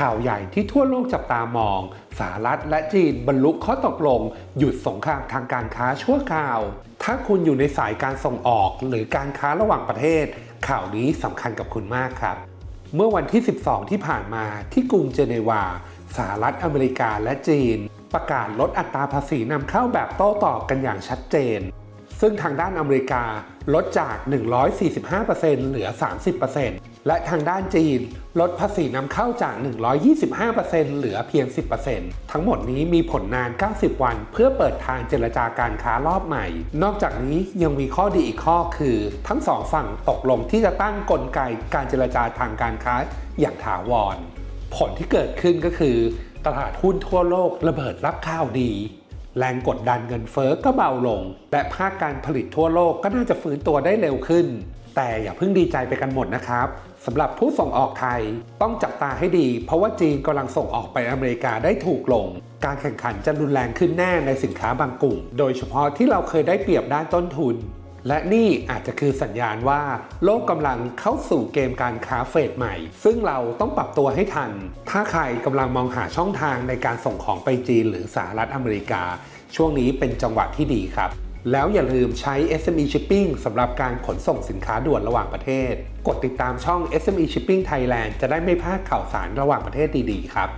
ข่าวใหญ่ที่ทั่วโลกจับตามอง สหรัฐและจีนบรรลุข้อตกลง หยุดสงครามทางการค้าชั่วคราว ถ้าคุณอยู่ในสายการส่งออกหรือการค้าระหว่างประเทศ ข่าวนี้สำคัญกับคุณมากครับ เมื่อวันที่ 12 ที่ผ่านมาที่กรุงเจนีวา สหรัฐอเมริกาและจีน ประกาศลดอัตราภาษีนำเข้าแบบโต้ตอบกันอย่างชัดเจน ซึ่งทางด้านอเมริกาลดจาก 145%เหลือ 30%และทางด้านจีนลดภาษีนำเข้าจาก 125%เหลือเพียง 10%ทั้งหมดนี้มีผลนาน 90 วัน เพื่อเปิดทางเจรจาการค้ารอบใหม่ นอกจากนี้ยังมีข้อดีอีกข้อคือ ทั้งสองฝั่งตกลงที่จะตั้งกลไกการเจรจาทางการค้าอย่างถาวร ผลที่เกิดขึ้นก็คือ ตลาดหุ้นทั่วโลกระเบิดรับข่าวดี แรงกดดันเงินเฟ้อก็เบาลง และภาคการผลิตทั่วโลกก็น่าจะฟื้นตัวได้เร็วขึ้น แต่อย่าเพิ่งดีใจไปกันหมดนะครับสำหรับผู้ส่งออกไทยต้องจับตาให้ดี เพราะว่าจีนกำลังส่งออกไปอเมริกาได้ถูกลง การแข่งขันจะรุนแรงขึ้นแน่ในสินค้าบางกลุ่ม โดยเฉพาะที่เราเคยได้เปรียบด้านต้นทุน และนี่อาจจะคือสัญญาณว่าโลกกำลังเข้าสู่เกมการค้าเฟสใหม่ ซึ่งเราต้องปรับตัวให้ทัน ถ้าใครกำลังมองหาช่องทางในการส่งของไปจีนหรือสหรัฐอเมริกา ช่วงนี้เป็นจังหวะที่ดีครับ แล้วอย่าลืมใช้ SME Shipping สำหรับการขนส่งสินค้าด่วนระหว่างประเทศ กดติดตามช่อง SME Shipping Thailand จะได้ไม่พลาดข่าวสารระหว่างประเทศดีๆครับ